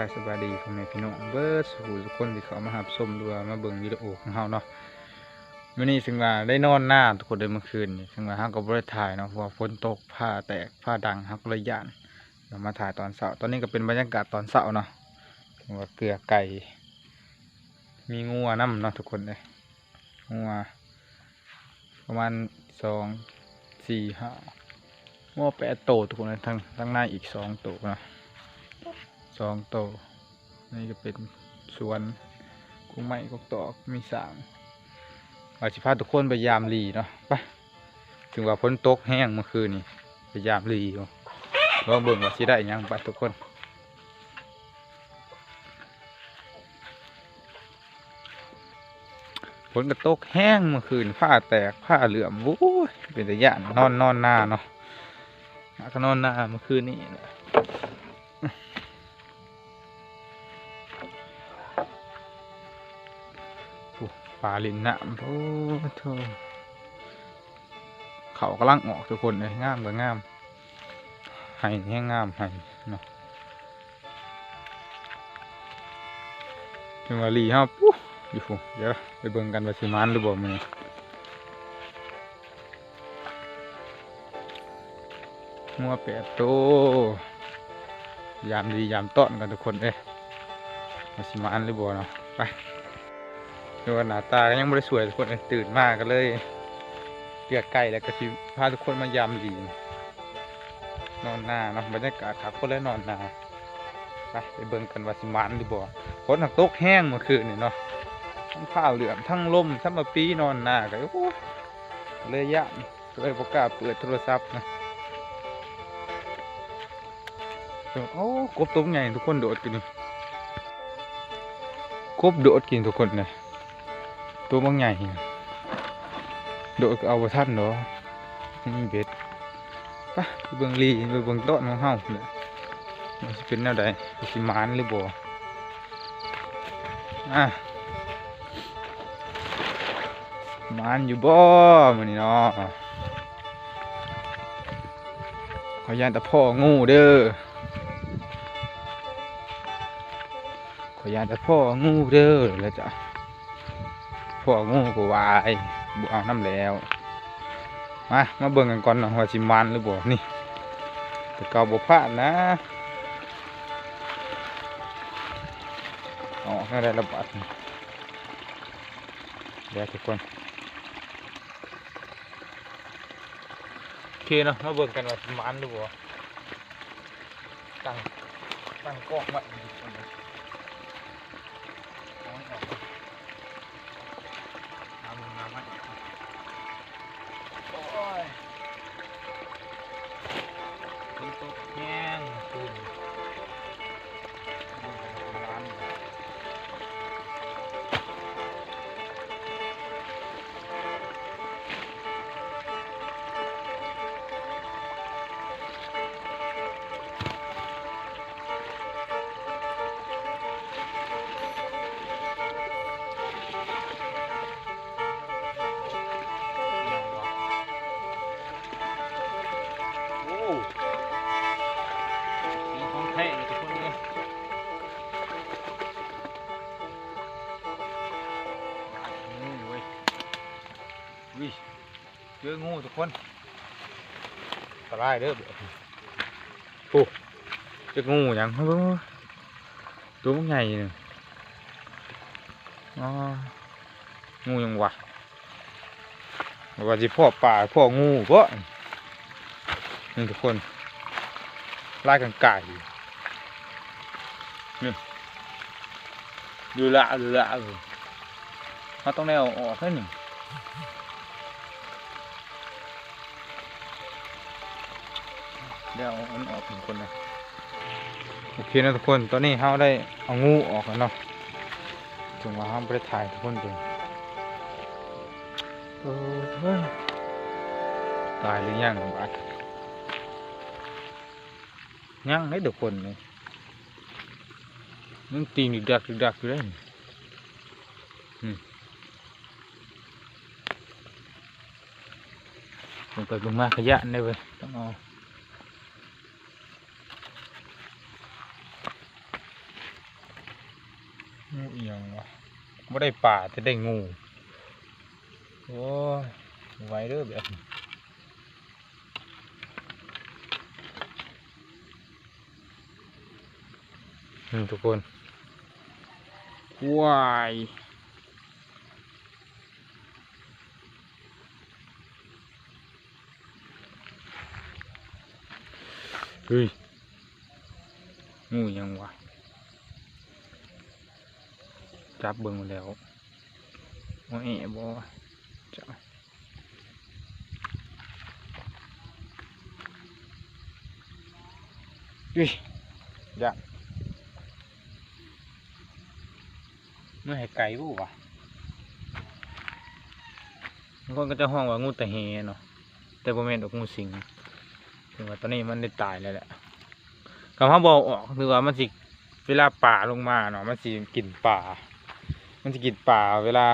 ายสบายดีพ่อแม่พี่น้องเบิร์ดสู่ทุกคนที่เขามาหับชมดูว่ามาเบิ่งวิดีโอของเฮาเนาะมื้อนี้ถึงว่าได้นอนหน้าทุกคนเลยเมื่อคืนนี่ถึงว่าเฮางก็บ่ได้ถ่ายเนาะเพราะฝนตกผ้าแตกผ้าดังเฮาก็เลยยานเดี๋ยวมาถ่ายตอนเช้าตอนนี้ก็เป็นบรรยากาศตอนเช้าเนาะถึงว่าเกลือไก่ มีงัวน้ำเนาะทุกคนเลยงัวประมาณสองสี่ห้างัวแปดโตวทุกคนเลยทั้งทั้งในอีกสองโตวเนาะ สองโตนี่ก็เป็นสวนกุ้งไม้กกตอกมีสางอาชิพาทุกคนไปยามลีเนาะไปถึงว่าฝนตกแห้งเมื่อคืนนี่ไปยามลีอยู่ลองเบิ่งว่าสิได้ยังไปทุกคนฝนก็ตกแห้งเมื่อคืนผ้าแตกผ้าเหลื่อมโอ้ยเป็นแต่ย่านนอนนอนหน้าเนาะก็นอนหน้าเมื่อคืนนี่าลินน้ำโอ้โธ่เขากำลังออกทุกคนเลยงามก็งามไห้แห้งงามไห้เนาะจังหวะลีฮาปุ๊บอยู่ฟูเดี๋ยวไปเบิ่งกันว่าสิมานหรือบ่มื้อนี้งัวแปดโตยามดียามต้อนกันทุกคนเอ้ยว่าสิมานหรือบ่เนาะไป ดูว่าหน้าตาก็ยังไม่ได้สวยทุกคนตื่นมากก็เลยเรียกไก่แล้วก็สิพาทุกคนมายามหลีนอนหน้าเนาะบรรยากาศขับคนเลยนอนหน้าไปไปเบิ่งกันว่าสิมันหรือบ่ฝนหักตกแห้งเมื่อคืนนี่เนาะทั้งผ้าเหลือมทั้งลมทั้งมาปีนอนหน้าก็โอ้เลยยะเลยประกล้าเปิดโทรศัพท์นะโอ้กบตัวใหญ่ทุกคนโดดกินกบโดดกินทุกคนเลย ตัวบางใหญ่โดดเอาไปท่านเนาะนี่เบ็ดปไปเบิ่งลีไปเบิ่งต้นของเฮาเลยมันสิเป็นแนวใดสิหมานหรือบ่อะมานอยู่บ่มื้อนี้เนาะขอยานแต่พ่องูเด้อขอยานแต่พ่องูเด้อแล้วจ้ะ พวกงูก็วายบุเอาน้ำแล้ว มามาเบิ่งกันก่อนนะว่าสิมันหรือบ่นี่แต่เก่าบ่พลาดนะอ๋อแค่ได้ระบาดเดี๋ยวทุกคนโอเคเนาะมาเบิ่งกันว่าสิมันหรือบ่ตั้งตั้งกล้องไว้ วิเจองูทุกคนสบายเด้อเดี๋ยวโอ้เจองูยังเฮ้ยตัวมันใหญ่เนี่ยอ๋องูยังวะว่าสิพ่อป่าพ่องูก็นี่ทุกคนไล่กันไก่นี่ดูละดูละเลยเขาต้องได้เอออกให้หนึ่ง เดี๋ยวเอาอันออกหนึ่งคนนะโอเคนะทุกคน ตอนนี้เขาได้เอางูออกแล้วเนาะ ถึงว่าเขาไม่ได้ถ่ายทุกคนเลยเออเฮ้ยตายหรือยังบัดยังให้ทุกคนเลยมันตีนดักดักอยู่เลยอืมลงไปลงมาขยะนี่เว้ยต้องเอา งูเอียงวะ ไม่ได้ป่าแต่ได้งู โอ้ยไว้เด้อแบบนี้นี่ทุกคนว้ายเฮ้ยงูเอียังวะ จับเบิ่งมาแล้วว่าแอบบ่จะอุ้ยยะเมื่อให้ไก่บุวะบางคนก็จะห้องว่างูตะเฮเนาะแต่บ่แม่นดอกงูสิงถึงว่าตอนนี้มันได้ตายแล้วแหละคำว่าบอกออกคือว่ามันสิเวลาป่าลงมาเนาะมันสิกินป่า มันจะกินปลาเวลา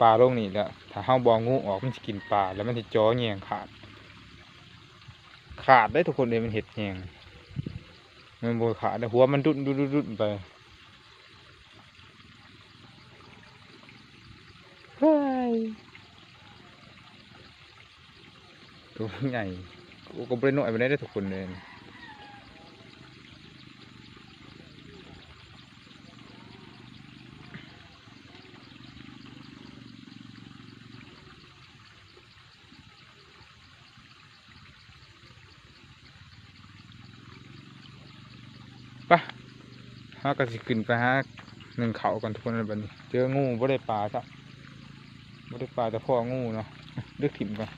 ปลาลงนี่แหละถ้าเฮาบองงูออกมันจะกินปลาแล้วมันจะจ้อแยงขาด ขาดได้ทุกคนเลยมันเห็ดแยงมันโบขาดแต่หัวมันดุดดุดดุดดุดไปเฮ้ยตัวใหญ่กูก็บริโนอยไปได้ทุกคนเลย ปะฮาก็สิขึ้นไปหาหนึ่งเขาก่อนทุกคนเลยบัดนี้ เจองูบ่ได้ปลาซะบ่ได้ปลาแต่พ่องูเนาะเลือกถิ่มก่อน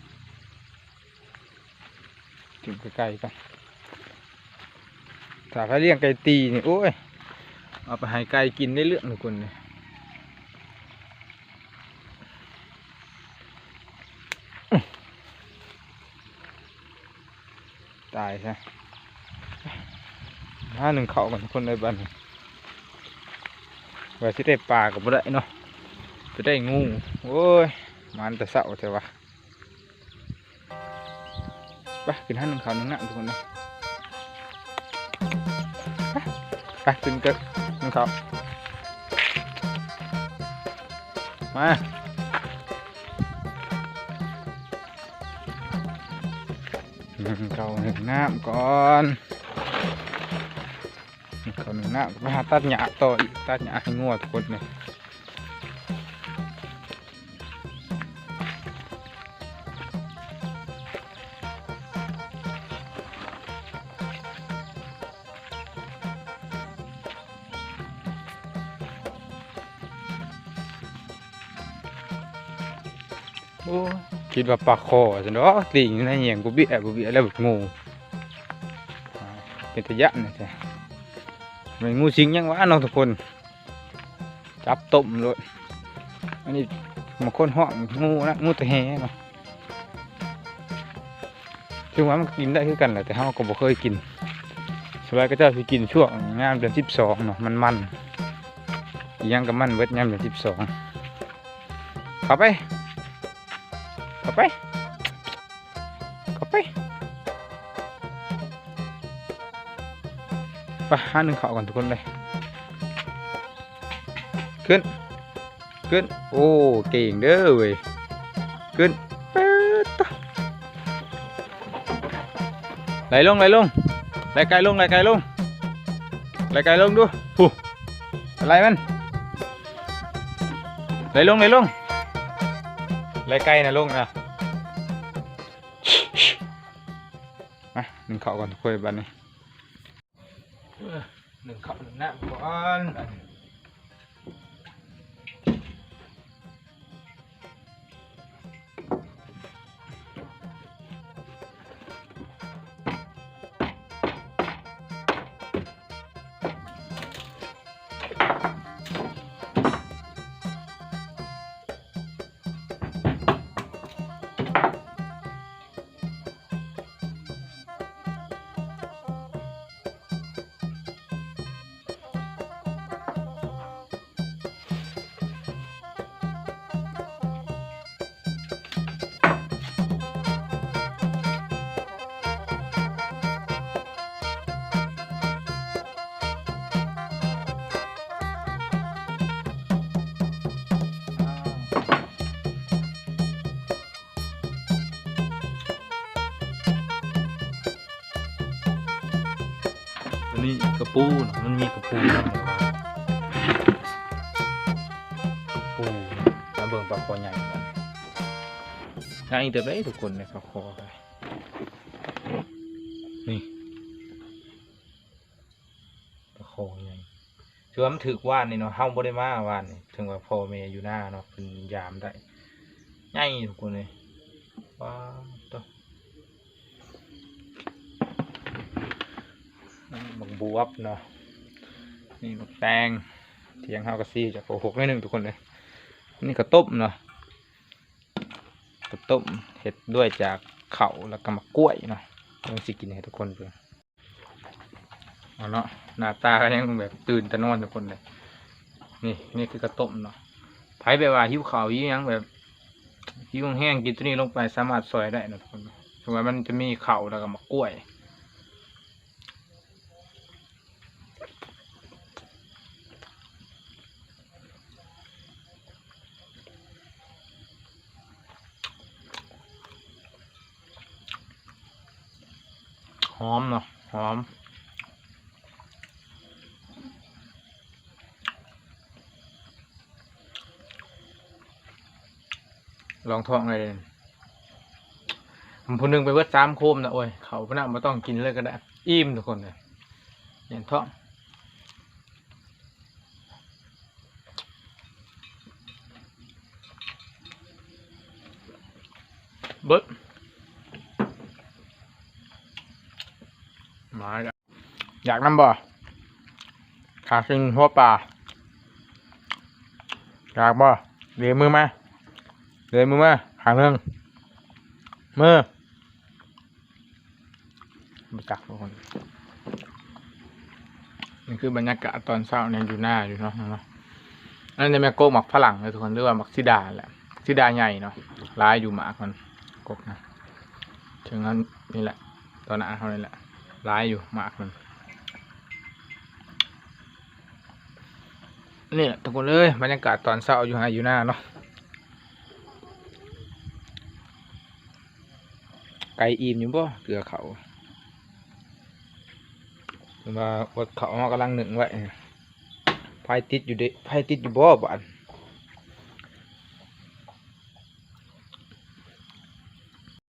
ถิ่มไกลๆก่อนถ้าเขาเลี้ยงไก่ตีนี่โอ้ยเอาไปให้ไก่กินได้เรื่องทุกคนเลยตายใช่ ห้าหนึ่งเขากันคนเลยบ้านว่าสิได้ปลากับบ่ได้เนาะจะได้งูโอ้ยมันแต่เศร้าแต่ว่าไปขึ้นห้าหนึ่งเขาหนึ่งหน้าทุกคนเลยไปไปขึ้นเกิดหนึ่งเขามาหนึ่งเขาหนึ่งน้ำก่อน หนึ่งเขาหนึ่งน้ำไปหาตัดหญ้าต่ออีกตัดหญ้าให้งัวทุกคนเลยโอ้ยคิดว่าปลาคอสิเนาะติ่งในเหี่ยงกูเบี้ยกูเบี้ยแล้วแบบงูเป็นตะยะนะจ๊ะ มันงูสิงยังวะน้องทุกคน จับต้มเลยอันนี้บางคนห้องงูนะงูตะแหเนาะถึงว่ามันกินได้คือกันแหละแต่เราก็บ่เคยกินสบายก็เจ้าสิกินช่วงงานเดือนสิบสองเนาะมันมันยังกับมันเบิดงานเดือนสิบสองเข้าไปเข้าไป ไปหาหนึ่งเขาก่อนทุกคนเลย ขึ้น ขึ้น โอ้เก่งเด้อเว้ย ขึ้นเปิดต่อไหลลงไหลลงไหลไกลลงไหลไกลลงไหลไกลลงดูผู้อะไรมันไหลลงไหลลงไหลไกลนะลงนะมาหนึ่งเขาก่อนทุกคนบันนี้ งเขาห นึ่งน้ำก่อนนี่กระปูนะมันมีกระปูนำกระปูมาเบิ่งปลาคอใหญ่กันทางอีเตอร์ได้ทุกคนในปลาคอไปนี่ปลาคอใหญ่ถือว่ามันถึกว่านนี่เนาะเฮาบ่ได้มาว่านนี่ถึงว่าพ่อแม่อยู่หน้าเนาะเพิ่นยามได้ใหญ่ทุกคนเลยว้าวตัว บักบวบเนาะนี่บักแตงเทียงห้ากระซีจากโกหกนิดหนึ่งทุกคนเลยนี่กระต้มเนาะกระต้มเห็ดด้วยจากเข่าแล้วก็มะกล้วยเนาะต้องสิกินให้ทุกคนเพื่อเอาเนาะหน้าตาก็ยังแบบตื่นแต่นอนทุกคนเลยนี่นี่คือกระต้มเนาะไผแบบว่าหิวเข้าวหิวหยังแบบหิวแห้งกินตัวนี้ลงไปสามารถซอยได้นะทุกคนสมมติมันจะมีเข่าแล้วก็มะกล้วย หอมเนาะหอมลองท้องเลยผมพูนึงไปเวิร์ดสามโคมนะโอ้ยเขาพนักมาต้องกินเลยก็ได้ อิ่มทุกคนเลยเนี่ยท้องเบิด มาแล้วอยากน้ำบ่ขาขึ้นหัวป่าอยากบ่เลียมือมาเลยมือมาหางเรื่องมือมาจักทุกคนนี่คือบรรยากาศตอนเช้าเนี่ยอยู่หน้าอยู่เนาะเนาะนั่นจะแม่โก้หมักฝรั่งเลยทุกคนเรียกว่าหมักซิดาแหละซิดาใหญ่เนาะร้ายอยู่หมากมันกบนะถึงนั้นนี่แหละตอนหน้าเขานี่แหละ ร้ายอยู่หมากมันนี่แหละทุกคนเลยบรรยากาศตอนเช้าอยู่หน้าอยู่หน้าเนาะไก่อิ่มอยู่บ่เกลือเขาเห็นว่าอดเขามากำลังหนึ่งไว้ไฟติดอยู่เด้ไฟติดอยู่บ่บาน